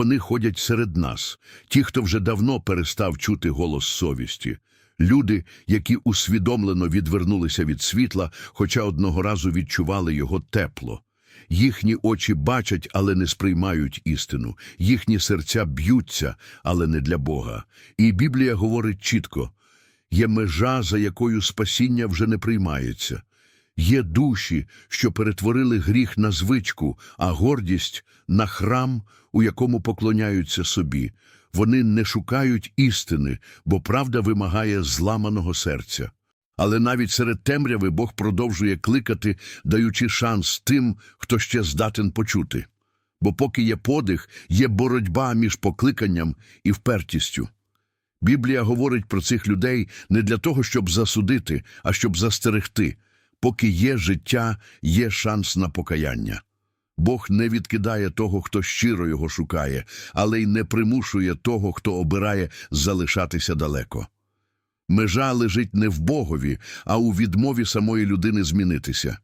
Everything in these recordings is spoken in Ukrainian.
Вони ходять серед нас, ті, хто вже давно перестав чути голос совісті, люди, які усвідомлено відвернулися від світла, хоча одного разу відчували його тепло. Їхні очі бачать, але не сприймають істину, їхні серця б'ються, але не для Бога. І Біблія говорить чітко: є межа, за якою спасіння вже не приймається. Є душі, що перетворили гріх на звичку, а гордість на храм, у якому поклоняються собі. Вони не шукають істини, бо правда вимагає зламаного серця. Але навіть серед темряви Бог продовжує кликати, даючи шанс тим, хто ще здатен почути. Бо поки є подих, є боротьба між покликанням і впертістю. Біблія говорить про цих людей не для того, щоб засудити, а щоб застерегти. Поки є життя, є шанс на покаяння. Бог не відкидає того, хто щиро його шукає, але й не примушує того, хто обирає залишатися далеко. Межа лежить не в Богові, а у відмові самої людини змінитися.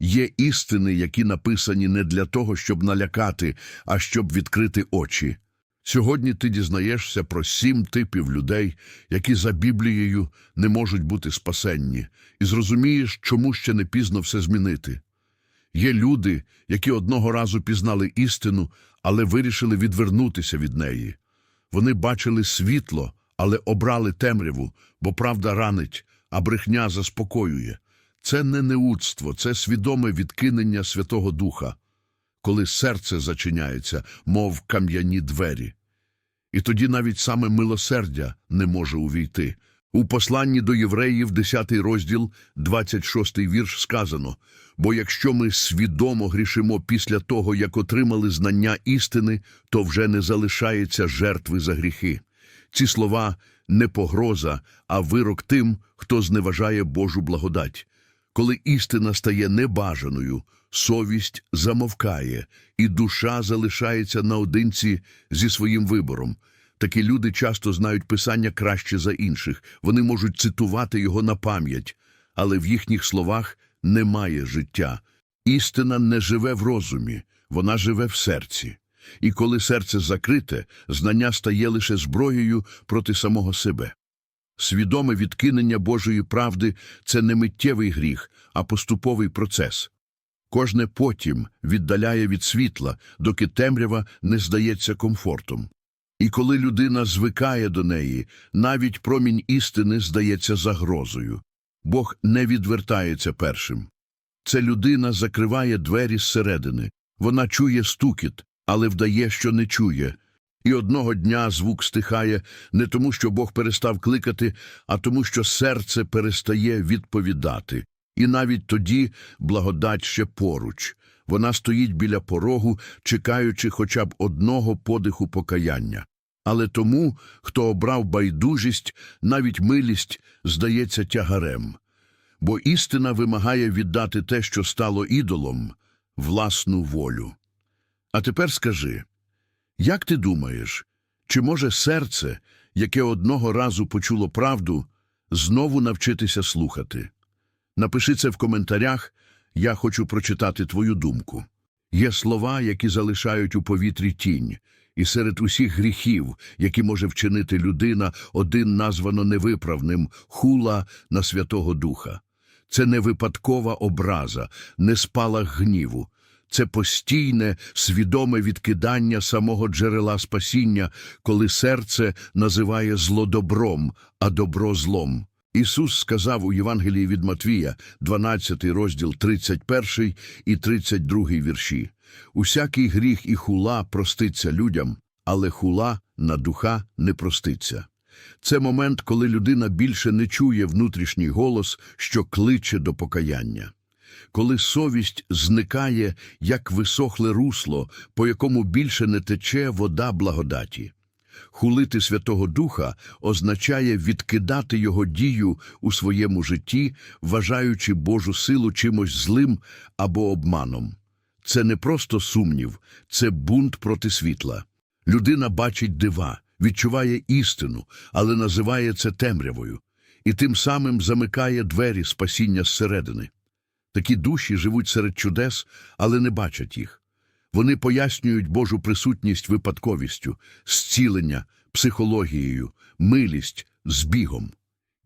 Є істини, які написані не для того, щоб налякати, а щоб відкрити очі. Сьогодні ти дізнаєшся про сім типів людей, які за Біблією не можуть бути спасенні, і зрозумієш, чому ще не пізно все змінити. Є люди, які одного разу пізнали істину, але вирішили відвернутися від неї. Вони бачили світло, але обрали темряву, бо правда ранить, а брехня заспокоює. Це не неудство, це свідоме відкинення Святого Духа, коли серце зачиняється, мов кам'яні двері. І тоді навіть саме милосердя не може увійти. У посланні до євреїв, 10 розділ, 26 вірш сказано, «Бо якщо ми свідомо грішимо після того, як отримали знання істини, то вже не залишається жертви за гріхи». Ці слова не погроза, а вирок тим, хто зневажає Божу благодать. Коли істина стає небажаною, совість замовкає, і душа залишається наодинці зі своїм вибором. Такі люди часто знають Писання краще за інших, вони можуть цитувати його на пам'ять, але в їхніх словах немає життя. Істина не живе в розумі, вона живе в серці. І коли серце закрите, знання стає лише зброєю проти самого себе. Свідоме відкинення Божої правди це не миттєвий гріх, а поступовий процес. Кожне потім віддаляє від світла, доки темрява не здається комфортом. І коли людина звикає до неї, навіть промінь істини здається загрозою. Бог не відвертається першим. Це людина закриває двері зсередини. Вона чує стукіт, але вдає, що не чує. І одного дня звук стихає не тому, що Бог перестав кликати, а тому, що серце перестає відповідати. І навіть тоді благодать ще поруч. Вона стоїть біля порогу, чекаючи хоча б одного подиху покаяння. Але тому, хто обрав байдужість, навіть милість здається тягарем. Бо істина вимагає віддати те, що стало ідолом, власну волю. А тепер скажи, як ти думаєш, чи може серце, яке одного разу почуло правду, знову навчитися слухати? Напиши це в коментарях, я хочу прочитати твою думку. Є слова, які залишають у повітрі тінь, і серед усіх гріхів, які може вчинити людина, один названо невиправним хула на Святого Духа. Це не випадкова образа, не спалах гніву. Це постійне, свідоме відкидання самого джерела спасіння, коли серце називає зло добром, а добро злом. Ісус сказав у Євангелії від Матвія, 12 розділ 31 і 32 вірші. Усякий гріх і хула проститься людям, але хула на духа не проститься. Це момент, коли людина більше не чує внутрішній голос, що кличе до покаяння. Коли совість зникає, як висохле русло, по якому більше не тече вода благодаті. Хулити Святого Духа означає відкидати його дію у своєму житті, вважаючи Божу силу чимось злим або обманом. Це не просто сумнів, це бунт проти світла. Людина бачить дива, відчуває істину, але називає це темрявою, і тим самим замикає двері спасіння зсередини. Такі душі живуть серед чудес, але не бачать їх. Вони пояснюють Божу присутність випадковістю, зцілення, психологією, милість, збігом.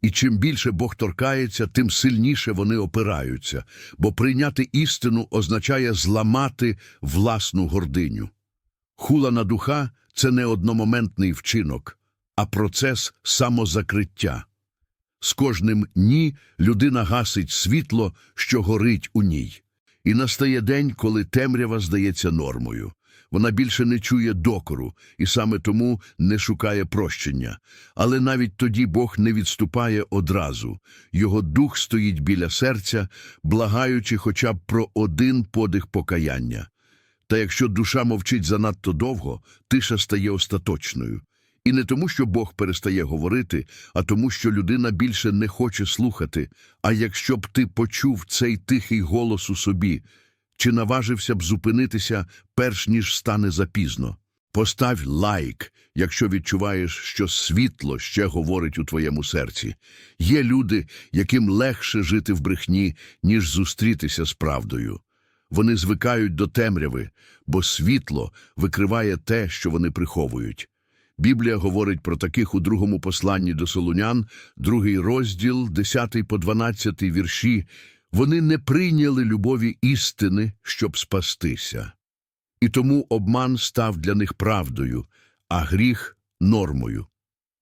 І чим більше Бог торкається, тим сильніше вони опираються, бо прийняти істину означає зламати власну гординю. Хула на духа – це не одномоментний вчинок, а процес самозакриття. З кожним «ні» людина гасить світло, що горить у ній. І настає день, коли темрява здається нормою. Вона більше не чує докору і саме тому не шукає прощення. Але навіть тоді Бог не відступає одразу. Його дух стоїть біля серця, благаючи хоча б про один подих покаяння. Та якщо душа мовчить занадто довго, тиша стає остаточною. І не тому, що Бог перестає говорити, а тому, що людина більше не хоче слухати. А якщо б ти почув цей тихий голос у собі, чи наважився б зупинитися, перш ніж стане запізно? Постав лайк, якщо відчуваєш, що світло ще говорить у твоєму серці. Є люди, яким легше жити в брехні, ніж зустрітися з правдою. Вони звикають до темряви, бо світло викриває те, що вони приховують. Біблія говорить про таких у другому посланні до Солунян, другий розділ, 10 по 12 вірші. Вони не прийняли любові істини, щоб спастися. І тому обман став для них правдою, а гріх – нормою.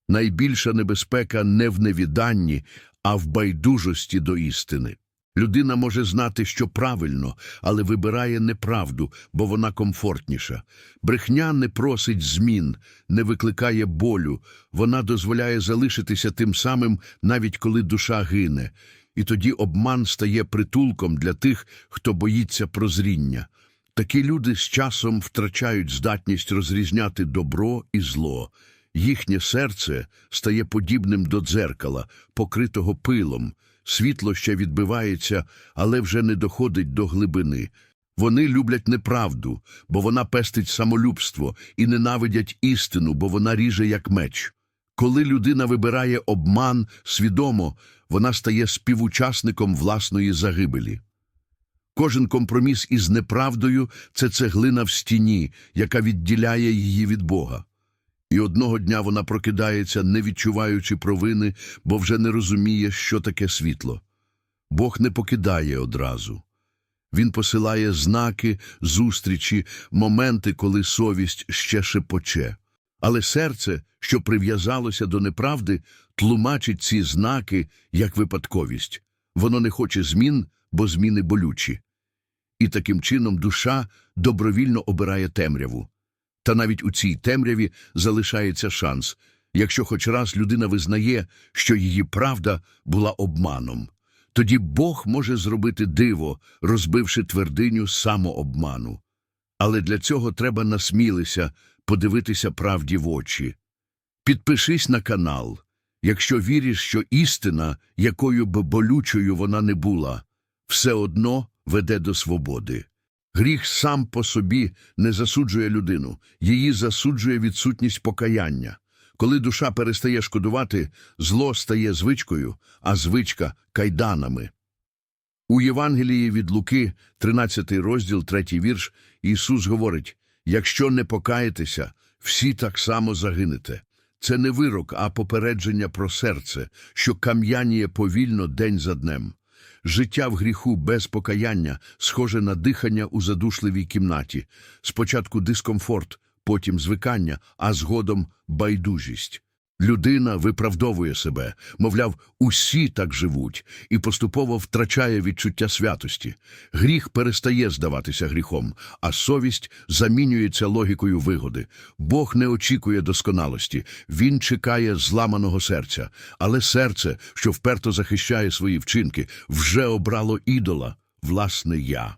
Найбільша небезпека не в невіданні, а в байдужості до істини. Людина може знати, що правильно, але вибирає неправду, бо вона комфортніша. Брехня не просить змін, не викликає болю, вона дозволяє залишитися тим самим, навіть коли душа гине. І тоді обман стає притулком для тих, хто боїться прозріння. Такі люди з часом втрачають здатність розрізняти добро і зло. Їхнє серце стає подібним до дзеркала, покритого пилом. Світло ще відбивається, але вже не доходить до глибини. Вони люблять неправду, бо вона пестить самолюбство, і ненавидять істину, бо вона ріже як меч. Коли людина вибирає обман свідомо, вона стає співучасником власної загибелі. Кожен компроміс із неправдою – це цеглина в стіні, яка відділяє її від Бога. І одного дня вона прокидається, не відчуваючи провини, бо вже не розуміє, що таке світло. Бог не покидає одразу. Він посилає знаки, зустрічі, моменти, коли совість ще шепоче. Але серце, що прив'язалося до неправди, тлумачить ці знаки як випадковість. Воно не хоче змін, бо зміни болючі. І таким чином душа добровільно обирає темряву. Та навіть у цій темряві залишається шанс, якщо хоч раз людина визнає, що її правда була обманом. Тоді Бог може зробити диво, розбивши твердиню самообману. Але для цього треба насмілися подивитися правді в очі. Підпишись на канал, якщо віриш, що істина, якою б болючою вона не була, все одно веде до свободи. Гріх сам по собі не засуджує людину, її засуджує відсутність покаяння. Коли душа перестає шкодувати, зло стає звичкою, а звичка – кайданами. У Євангелії від Луки, 13 розділ, 3 вірш, Ісус говорить, «Якщо не покаєтеся, всі так само загинете». Це не вирок, а попередження про серце, що кам'яніє повільно день за днем. Життя в гріху без покаяння схоже на дихання у задушливій кімнаті. Спочатку дискомфорт, потім звикання, а згодом байдужість. Людина виправдовує себе, мовляв, усі так живуть, і поступово втрачає відчуття святості. Гріх перестає здаватися гріхом, а совість замінюється логікою вигоди. Бог не очікує досконалості, він чекає зламаного серця, але серце, що вперто захищає свої вчинки, вже обрало ідола, власне я.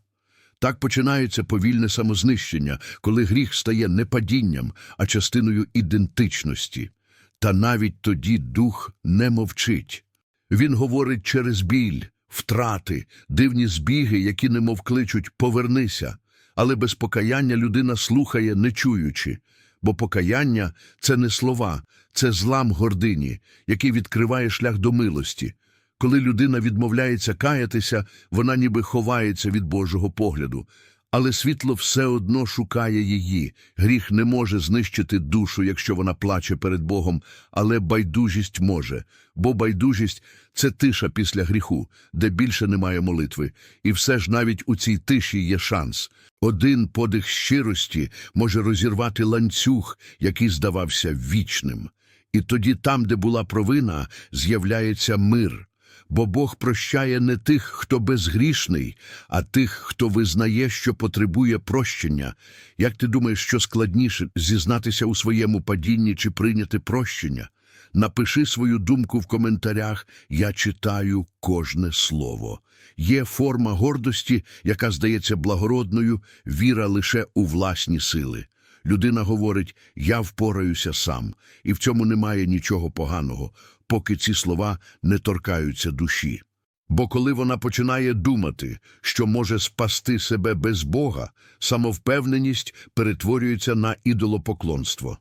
Так починається повільне самознищення, коли гріх стає не падінням, а частиною ідентичності. Та навіть тоді дух не мовчить. Він говорить через біль, втрати, дивні збіги, які немов кличуть «повернися». Але без покаяння людина слухає, не чуючи. Бо покаяння – це не слова, це злам гордині, який відкриває шлях до милості. Коли людина відмовляється каятися, вона ніби ховається від Божого погляду. Але світло все одно шукає її. Гріх не може знищити душу, якщо вона плаче перед Богом, але байдужість може. Бо байдужість це тиша після гріху, де більше немає молитви. І все ж навіть у цій тиші є шанс. Один подих щирості може розірвати ланцюг, який здавався вічним. І тоді там, де була провина, з'являється мир. Бо Бог прощає не тих, хто безгрішний, а тих, хто визнає, що потребує прощення. Як ти думаєш, що складніше зізнатися у своєму падінні чи прийняти прощення? Напиши свою думку в коментарях, я читаю кожне слово. Є форма гордості, яка здається благородною, віра лише у власні сили. Людина говорить «я впораюся сам», і в цьому немає нічого поганого, поки ці слова не торкаються душі. Бо коли вона починає думати, що може спасти себе без Бога, самовпевненість перетворюється на ідолопоклонство.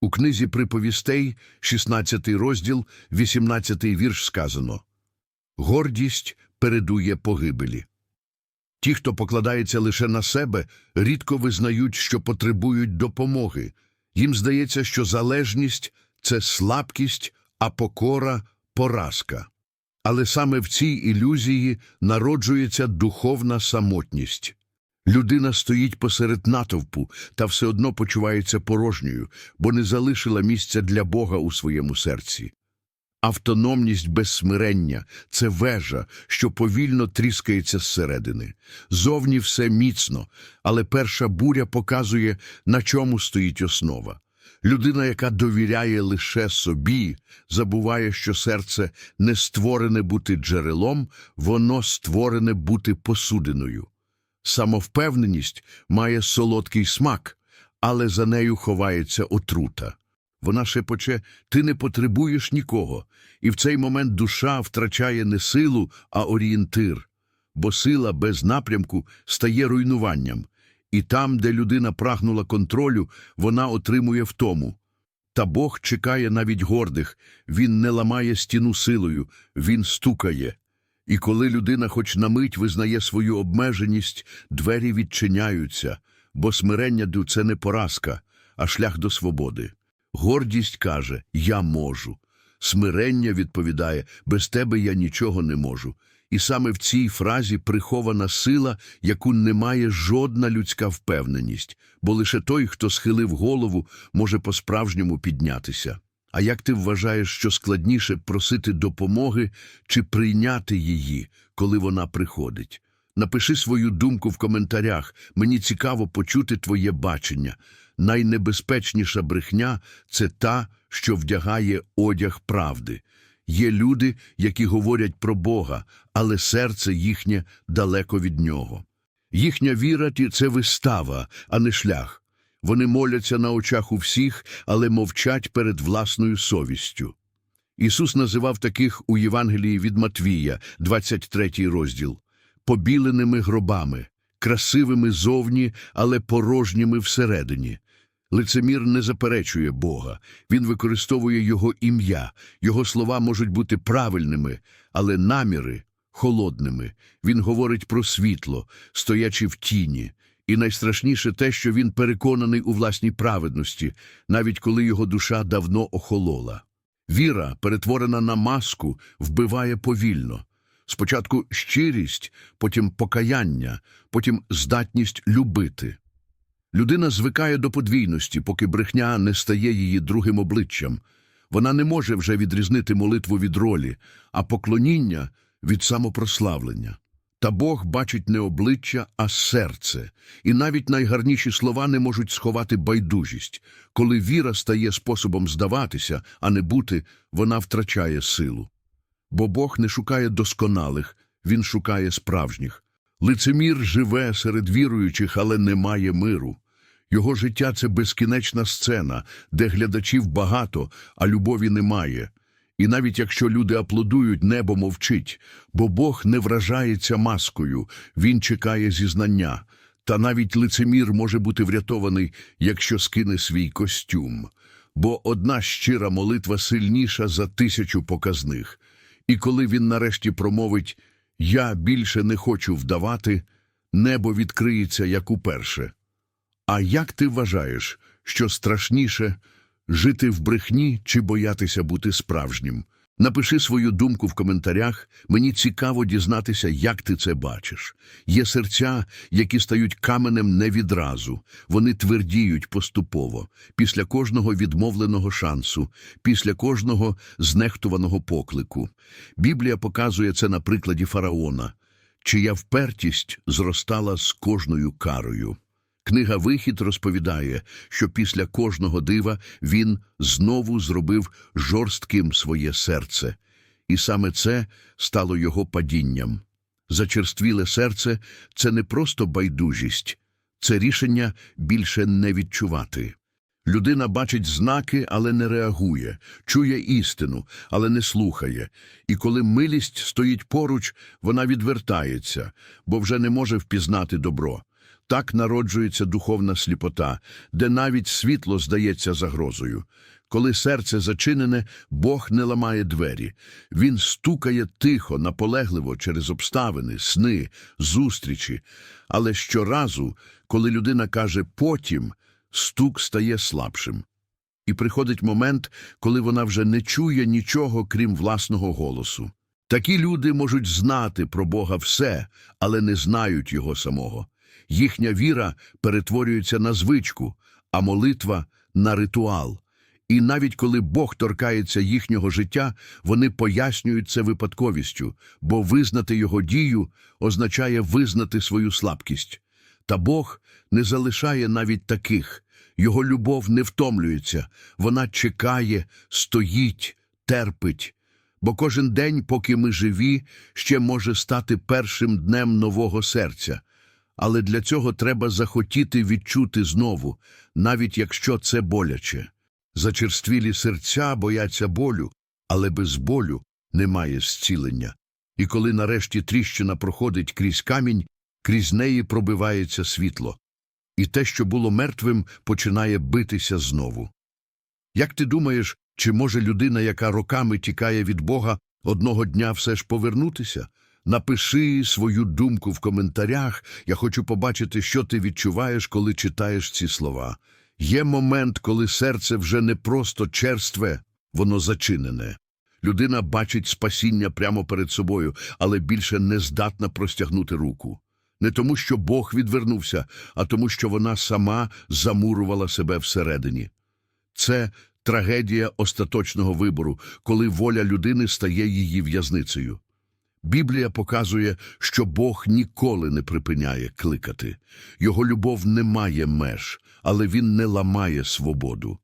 У книзі приповістей, 16 розділ, 18 вірш сказано «Гордість передує погибелі». Ті, хто покладається лише на себе, рідко визнають, що потребують допомоги. Їм здається, що залежність – це слабкість, а покора – поразка. Але саме в цій ілюзії народжується духовна самотність. Людина стоїть посеред натовпу та все одно почувається порожньою, бо не залишила місця для Бога у своєму серці. Автономність без смирення – це вежа, що повільно тріскається зсередини. Зовні все міцно, але перша буря показує, на чому стоїть основа. Людина, яка довіряє лише собі, забуває, що серце не створене бути джерелом, воно створене бути посудиною. Самовпевненість має солодкий смак, але за нею ховається отрута. Вона шепоче «ти не потребуєш нікого», і в цей момент душа втрачає не силу, а орієнтир, бо сила без напрямку стає руйнуванням, і там, де людина прагнула контролю, вона отримує втому. Та Бог чекає навіть гордих, він не ламає стіну силою, він стукає. І коли людина хоч на мить визнає свою обмеженість, двері відчиняються, бо смирення – це не поразка, а шлях до свободи. Гордість каже «я можу». Смирення відповідає «без тебе я нічого не можу». І саме в цій фразі прихована сила, яку не має жодна людська впевненість, бо лише той, хто схилив голову, може по-справжньому піднятися. А як ти вважаєш, що складніше просити допомоги чи прийняти її, коли вона приходить? Напиши свою думку в коментарях, мені цікаво почути твоє бачення. Найнебезпечніша брехня – це та, що вдягає одяг правди. Є люди, які говорять про Бога, але серце їхнє далеко від Нього. Їхня віра – це вистава, а не шлях. Вони моляться на очах у всіх, але мовчать перед власною совістю. Ісус називав таких у Євангелії від Матвія, 23 розділ, побіленими гробами, красивими зовні, але порожніми всередині. Лицемір не заперечує Бога, він використовує Його ім'я, Його слова можуть бути правильними, але наміри – холодними. Він говорить про світло, стоячи в тіні. І найстрашніше те, що він переконаний у власній праведності, навіть коли його душа давно охолола. Віра, перетворена на маску, вбиває повільно. Спочатку щирість, потім покаяння, потім здатність любити. Людина звикає до подвійності, поки брехня не стає її другим обличчям. Вона не може вже відрізнити молитву від ролі, а поклоніння – від самопрославлення. Та Бог бачить не обличчя, а серце, і навіть найгарніші слова не можуть сховати байдужість. Коли віра стає способом здаватися, а не бути, вона втрачає силу. Бо Бог не шукає досконалих, Він шукає справжніх. Лицемір живе серед віруючих, але не має миру. Його життя – це безкінечна сцена, де глядачів багато, а любові немає. І навіть якщо люди аплодують, небо мовчить, бо Бог не вражається маскою, Він чекає зізнання. Та навіть лицемір може бути врятований, якщо скине свій костюм. Бо одна щира молитва сильніша за тисячу показних. І коли він нарешті промовить «Я більше не хочу вдавати», небо відкриється, як уперше. А як ти вважаєш, що страшніше жити в брехні чи боятися бути справжнім? Напиши свою думку в коментарях. Мені цікаво дізнатися, як ти це бачиш. Є серця, які стають каменем не відразу. Вони твердіють поступово, після кожного відмовленого шансу, після кожного знехтуваного поклику. Біблія показує це на прикладі фараона, чия впертість зростала з кожною карою. Книга Вихід розповідає, що після кожного дива він знову зробив жорстким своє серце, і саме це стало його падінням. Зачерствіле серце це не просто байдужість, це рішення більше не відчувати. Людина бачить знаки, але не реагує, чує істину, але не слухає. І коли милість стоїть поруч, вона відвертається, бо вже не може впізнати добро. Так народжується духовна сліпота, де навіть світло здається загрозою. Коли серце зачинене, Бог не ламає двері. Він стукає тихо, наполегливо через обставини, сни, зустрічі. Але щоразу, коли людина каже «потім», стук стає слабшим. І приходить момент, коли вона вже не чує нічого, крім власного голосу. Такі люди можуть знати про Бога все, але не знають Його самого. Їхня віра перетворюється на звичку, а молитва – на ритуал. І навіть коли Бог торкається їхнього життя, вони пояснюють це випадковістю, бо визнати Його дію означає визнати свою слабкість. Та Бог не залишає навіть таких. Його любов не втомлюється, вона чекає, стоїть, терпить. Бо кожен день, поки ми живі, ще може стати першим днем нового серця. Але для цього треба захотіти відчути знову, навіть якщо це боляче. Зачерствілі серця бояться болю, але без болю немає зцілення. І коли нарешті тріщина проходить крізь камінь, крізь неї пробивається світло. І те, що було мертвим, починає битися знову. Як ти думаєш, чи може людина, яка роками тікає від Бога, одного дня все ж повернутися? Напиши свою думку в коментарях. Я хочу побачити, що ти відчуваєш, коли читаєш ці слова. Є момент, коли серце вже не просто черстве, воно зачинене. Людина бачить спасіння прямо перед собою, але більше не здатна простягнути руку. Не тому, що Бог відвернувся, а тому, що вона сама замурувала себе всередині. Це трагедія остаточного вибору, коли воля людини стає її в'язницею. Біблія показує, що Бог ніколи не припиняє кликати. Його любов не має меж, але він не ламає свободу.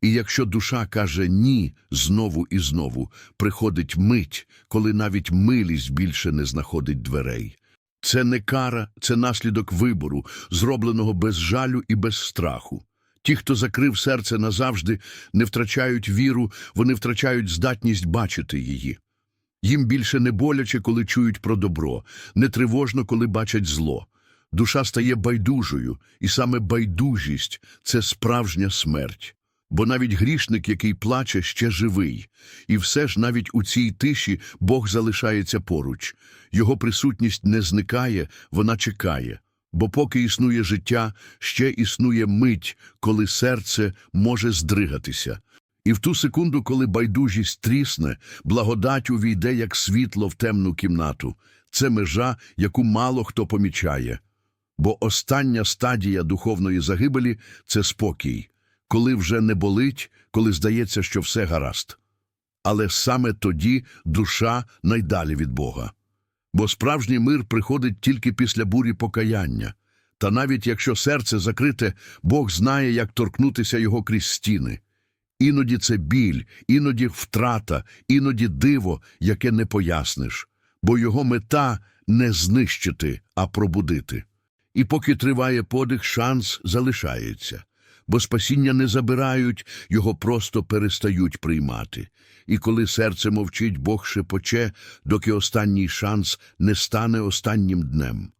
І якщо душа каже «ні» знову і знову, приходить мить, коли навіть милість більше не знаходить дверей. Це не кара, це наслідок вибору, зробленого без жалю і без страху. Ті, хто закрив серце назавжди, не втрачають віру, вони втрачають здатність бачити її. Їм більше не боляче, коли чують про добро, не тривожно, коли бачать зло. Душа стає байдужою, і саме байдужість – це справжня смерть. Бо навіть грішник, який плаче, ще живий. І все ж навіть у цій тиші Бог залишається поруч. Його присутність не зникає, вона чекає. Бо поки існує життя, ще існує мить, коли серце може здригатися. І в ту секунду, коли байдужість трісне, благодать увійде, як світло в темну кімнату. Це межа, яку мало хто помічає. Бо остання стадія духовної загибелі – це спокій, коли вже не болить, коли здається, що все гаразд. Але саме тоді душа найдалі від Бога. Бо справжній мир приходить тільки після бурі покаяння. Та навіть якщо серце закрите, Бог знає, як торкнутися його крізь стіни. Іноді це біль, іноді втрата, іноді диво, яке не поясниш, бо його мета не знищити, а пробудити. І поки триває подих, шанс залишається, бо спасіння не забирають, його просто перестають приймати. І коли серце мовчить, Бог шепоче, доки останній шанс не стане останнім днем.